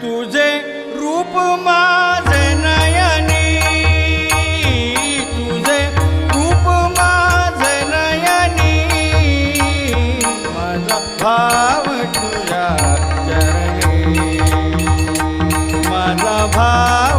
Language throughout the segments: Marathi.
तुझे रूप माझे नयनी तुझे रूप माझे नयनी. माझा भाव तुझ्या चरणी माझा भाव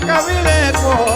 કવિળે કો